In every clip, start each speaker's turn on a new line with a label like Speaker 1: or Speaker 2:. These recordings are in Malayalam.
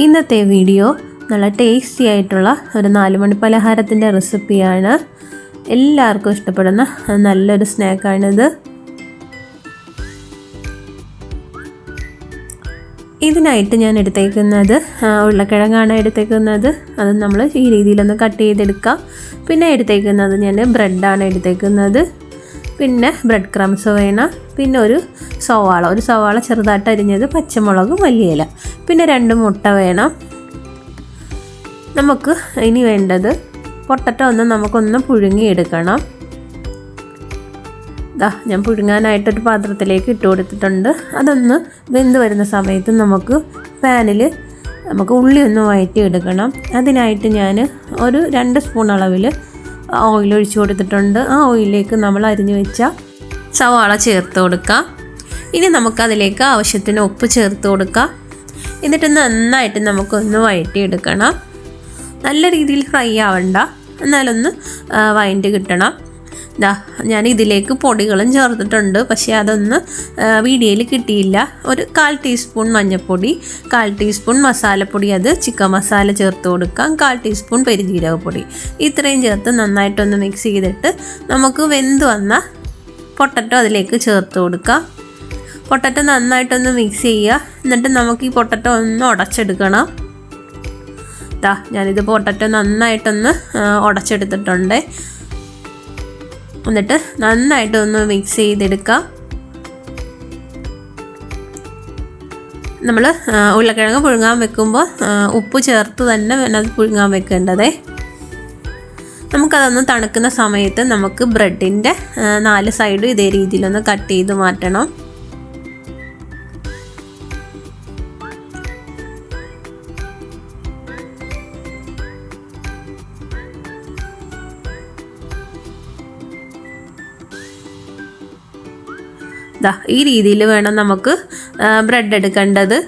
Speaker 1: ഇന്നത്തെ വീഡിയോ നല്ല ടേസ്റ്റി ആയിട്ടുള്ള ഒരു നാലുമണി പലഹാരത്തിന്റെ റെസിപ്പിയാണ് എല്ലാവർക്കും ഇഷ്ടപ്പെടുന്ന നല്ലൊരു സ്നാക്കാണിത് ഇതിനായിട്ട് ഞാൻ എടുത്തേക്കുന്നത് ഉരുളക്കിഴങ്ങാണ് എടുത്തേക്കുന്നത്. അത് നമ്മൾ ഈ രീതിയിലൊന്ന് കട്ട് ചെയ്തെടുക്കാം. പിന്നെ എടുത്തേക്കുന്നത് ഞാൻ ബ്രെഡാണ് എടുത്തേക്കുന്നത്. പിന്നെ ബ്രെഡ് ക്രംസ് വേണം പിന്നെ ഒരു സവാള. ഒരു സവാള ചെറുതായിട്ട് അരിഞ്ഞത് പച്ചമുളക് മല്ലിയില. പിന്നെ രണ്ട് മുട്ട വേണം. നമുക്ക് ഇനി വേണ്ടത് പൊട്ടറ്റ ഒന്ന് നമുക്കൊന്ന് പുഴുങ്ങിയെടുക്കണം. ദാ ഞാൻ പുഴുങ്ങാനായിട്ടൊരു പാത്രത്തിലേക്ക് ഇട്ട് കൊടുത്തിട്ടുണ്ട്. അതൊന്ന് വെന്ത് വരുന്ന സമയത്ത് നമുക്ക് പാനിൽ നമുക്ക് ഉള്ളി ഒന്ന് വഴറ്റി എടുക്കണം അതിനായിട്ട് ഞാൻ ഒരു രണ്ട് സ്പൂൺ അളവിൽ ഓയിൽ ഒഴിച്ചു കൊടുത്തിട്ടുണ്ട്. ആ ഓയിലിലേക്ക് നമ്മൾ അരിഞ്ഞു വെച്ച സവാള ചേർത്ത് കൊടുക്കാം. ഇനി നമുക്കതിലേക്ക് ആവശ്യത്തിന് ഉപ്പ് ചേർത്ത് കൊടുക്കാം. എന്നിട്ട് നന്നായിട്ട് നമുക്കൊന്ന് വഴറ്റിയെടുക്കണം. നല്ല രീതിയിൽ ഫ്രൈ ആവണ്ട. എന്നാലൊന്ന് വഴണ്ടി കിട്ടണം. ദാ ഞാൻ ഇതിലേക്ക് പൊടികളും ചേർത്തിട്ടുണ്ട്. പക്ഷേ അതൊന്ന് വീഡിയോയിൽ കിട്ടിയില്ല. ഒരു കാൽ ടീസ്പൂൺ മഞ്ഞൾപ്പൊടി കാൽ ടീസ്പൂൺ മസാലപ്പൊടി അത് ചിക്കൻ മസാല ചേർത്ത് കൊടുക്കാം. കാൽ ടീസ്പൂൺ പെരുജീരകപ്പൊടി ഇത്രയും ചേർത്ത് നന്നായിട്ടൊന്ന് മിക്സ് ചെയ്തിട്ട് നമുക്ക് വെന്ത് വന്ന പൊട്ടറ്റോ അതിലേക്ക് ചേർത്ത് കൊടുക്കാം. പൊട്ടറ്റോ നന്നായിട്ടൊന്ന് മിക്സ് ചെയ്യുക. എന്നിട്ട് നമുക്ക് ഈ പൊട്ടറ്റോ ഒന്ന് ഉടച്ചെടുക്കണം. ദാ ഞാനിത് പൊട്ടറ്റോ നന്നായിട്ടൊന്ന് ഉടച്ചെടുത്തിട്ടുണ്ട്. എന്നിട്ട് നന്നായിട്ട് ഒന്ന് മിക്സ് ചെയ്തെടുക്കാം നമ്മൾ ഉരുളക്കിഴങ്ങ് പുഴുങ്ങാൻ വെക്കുമ്പോൾ ഉപ്പ് ചേർത്ത് തന്നെ അത് പുഴുങ്ങാൻ വെക്കേണ്ടതേ. നമുക്കതൊന്ന് തണുക്കുന്ന സമയത്ത് നമുക്ക് ബ്രെഡിന്റെ നാല് സൈഡും ഇതേ രീതിയിലൊന്ന് കട്ട് ചെയ്ത് മാറ്റണം. ദാ ഈ രീതിയിൽ വേണം നമുക്ക് ബ്രെഡ് എടുക്കേണ്ടത്.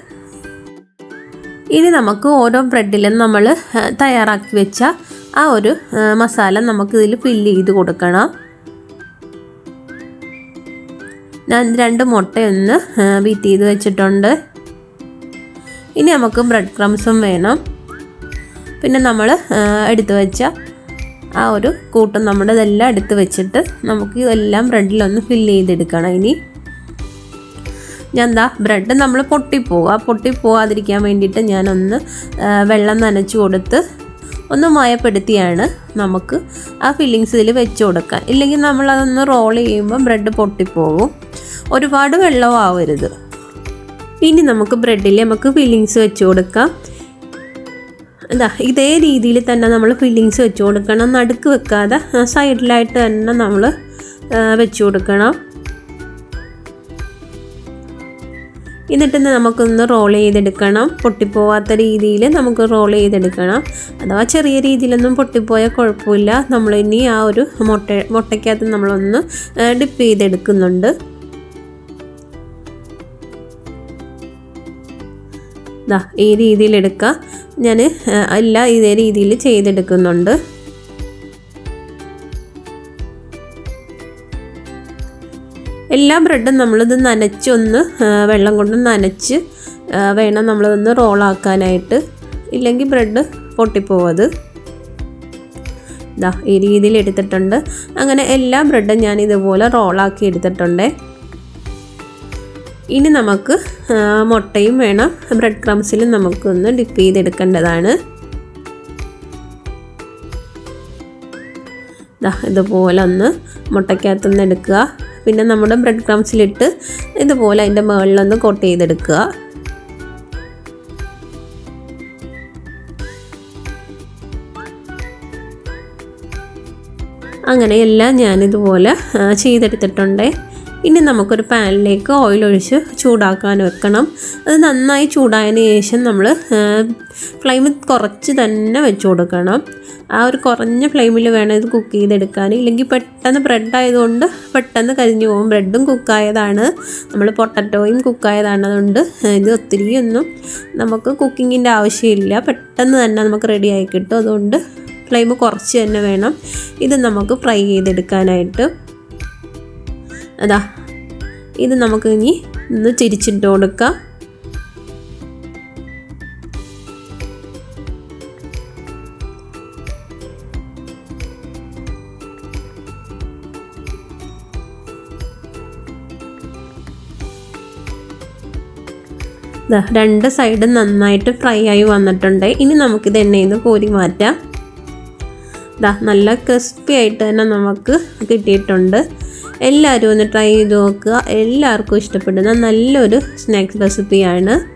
Speaker 1: ഇനി നമുക്ക് ഓരോ ബ്രെഡിലും നമ്മൾ തയ്യാറാക്കി വെച്ച ആ ഒരു മസാല നമുക്ക് ഇതിൽ ഫില്ല് ചെയ്ത് കൊടുക്കണം. ഞാൻ രണ്ട് മുട്ടയൊന്ന് ബീറ്റ് ചെയ്ത് വെച്ചിട്ടുണ്ട്. ഇനി നമുക്ക് ബ്രെഡ് ക്രംസും വേണം. പിന്നെ നമ്മൾ എടുത്തു വെച്ച ആ ഒരു കൂട്ടം നമ്മുടെ ഇതെല്ലാം എടുത്ത് വെച്ചിട്ട് നമുക്ക് ഇതെല്ലാം ബ്രെഡിലൊന്ന് ഫില്ല് ചെയ്തെടുക്കണം ഇനി. ഞാൻ എന്താ ബ്രെഡ് നമ്മൾ പൊട്ടിപ്പോകും. ആ പൊട്ടിപ്പോകാതിരിക്കാൻ വേണ്ടിയിട്ട് ഞാനൊന്ന് വെള്ളം നനച്ചു കൊടുത്ത് ഒന്ന് മയപ്പെടുത്തിയാണ് നമുക്ക് ആ ഫില്ലിങ്സ് ഇതിൽ വെച്ച് കൊടുക്കാൻ. ഇല്ലെങ്കിൽ നമ്മളതൊന്ന് റോൾ ചെയ്യുമ്പോൾ ബ്രെഡ് പൊട്ടിപ്പോകും. ഒരുപാട് വെള്ളം ആവരുത്. ഇനി നമുക്ക് ബ്രെഡിൽ നമുക്ക് ഫില്ലിങ്സ് വെച്ച് കൊടുക്കാം. എന്താ ഇതേ രീതിയിൽ തന്നെ നമ്മൾ ഫില്ലിങ്സ് വെച്ച് കൊടുക്കണം. നടുക്ക് വെക്കാതെ സൈഡിലായിട്ട് തന്നെ നമ്മൾ വെച്ച് കൊടുക്കണം. എന്നിട്ട് നമുക്കൊന്ന് റോൾ ചെയ്തെടുക്കണം. പൊട്ടിപ്പോവാത്ത രീതിയിൽ നമുക്ക് റോൾ ചെയ്തെടുക്കണം. അഥവാ ചെറിയ രീതിയിലൊന്നും പൊട്ടിപ്പോയാൽ കുഴപ്പമില്ല. നമ്മൾ ഇനി ആ ഒരു മുട്ട മുട്ടയ്ക്കകത്ത് നമ്മളൊന്ന് ഡിപ്പ് ചെയ്തെടുക്കുന്നുണ്ട്. ദാ ഈ രീതിയിൽ എടുക്കുക ഞാൻ എല്ലാം ഇതേ രീതിയിൽ ചെയ്തെടുക്കുന്നുണ്ട്. എല്ലാ ബ്രെഡും നമ്മളിത് നനച്ചൊന്ന് വെള്ളം കൊണ്ട് നനച്ച് വേണം നമ്മളിതൊന്ന് റോളാക്കാനായിട്ട് ഇല്ലെങ്കിൽ ബ്രെഡ് പൊട്ടിപ്പോവത് ഇതാ ഈ രീതിയിൽ എടുത്തിട്ടുണ്ട്. അങ്ങനെ എല്ലാ ബ്രെഡും ഞാൻ ഇതുപോലെ റോളാക്കി എടുത്തിട്ടുണ്ട്. ഇനി നമുക്ക് മുട്ടയും വേണം. ബ്രെഡ് ക്രംസിലും നമുക്കൊന്ന് ഡിപ്പ് ചെയ്തെടുക്കേണ്ടതാണ്. ഇതുപോലെ ഒന്ന് മുട്ടയ്ക്കകത്തുനിന്ന് എടുക്കുക. പിന്നെ നമ്മുടെ ബ്രെഡ് ക്രംസിലിട്ട് ഇതുപോലെ അതിന്റെ മുകളിലൊന്ന് കോട്ട് ചെയ്തെടുക്കുക. അങ്ങനെയെല്ലാം ഞാനിതുപോലെ ചെയ്തെടുത്തിട്ടുണ്ട്. ഇനി നമുക്കൊരു പാനിലേക്ക് ഓയിൽ ഒഴിച്ച് ചൂടാക്കാൻ വെക്കണം. അത് നന്നായി ചൂടായതിന് ശേഷം നമ്മൾ ഫ്ലെയിം കുറച്ച് തന്നെ വെച്ച് കൊടുക്കണം. ആ ഒരു കുറഞ്ഞ ഫ്ലെയിമിൽ വേണം ഇത് കുക്ക് ചെയ്തെടുക്കാൻ. ഇല്ലെങ്കിൽ പെട്ടെന്ന് ബ്രെഡ് ആയതുകൊണ്ട് പെട്ടെന്ന് കരിഞ്ഞു പോകും. ബ്രെഡും കുക്കായതാണ് നമ്മൾ പൊട്ടറ്റോയും കുക്കായതാണ് അതുകൊണ്ട് ഇത് ഒത്തിരി ഒന്നും നമുക്ക് കുക്കിങ്ങിന്റെ ആവശ്യമില്ല. പെട്ടെന്ന് തന്നെ നമുക്ക് റെഡി ആയി കിട്ടും. അതുകൊണ്ട് ഫ്ലെയിം കുറച്ച് തന്നെ വേണം. ഇത് നമുക്ക് ഫ്രൈ ചെയ്തെടുക്കാനായിട്ട്. അതാ ഇത് നമുക്ക് ഇനി ഒന്ന് തിരിച്ചിട്ട് കൊടുക്കാം രണ്ട് സൈഡും നന്നായിട്ട് ഫ്രൈ ആയി വന്നിട്ടുണ്ട്. ഇനി നമുക്കിത് എണ്ണയിൽ നിന്ന് കോരി മാറ്റാം. ദാ നല്ല ക്രിസ്പി ആയിട്ട് തന്നെ നമുക്ക് കിട്ടിയിട്ടുണ്ട്. എല്ലാവരും ഒന്ന് ട്രൈ ചെയ്ത് നോക്കുക. എല്ലാവർക്കും ഇഷ്ടപ്പെടുന്ന നല്ലൊരു സ്നാക്സ് റെസിപ്പിയാണ്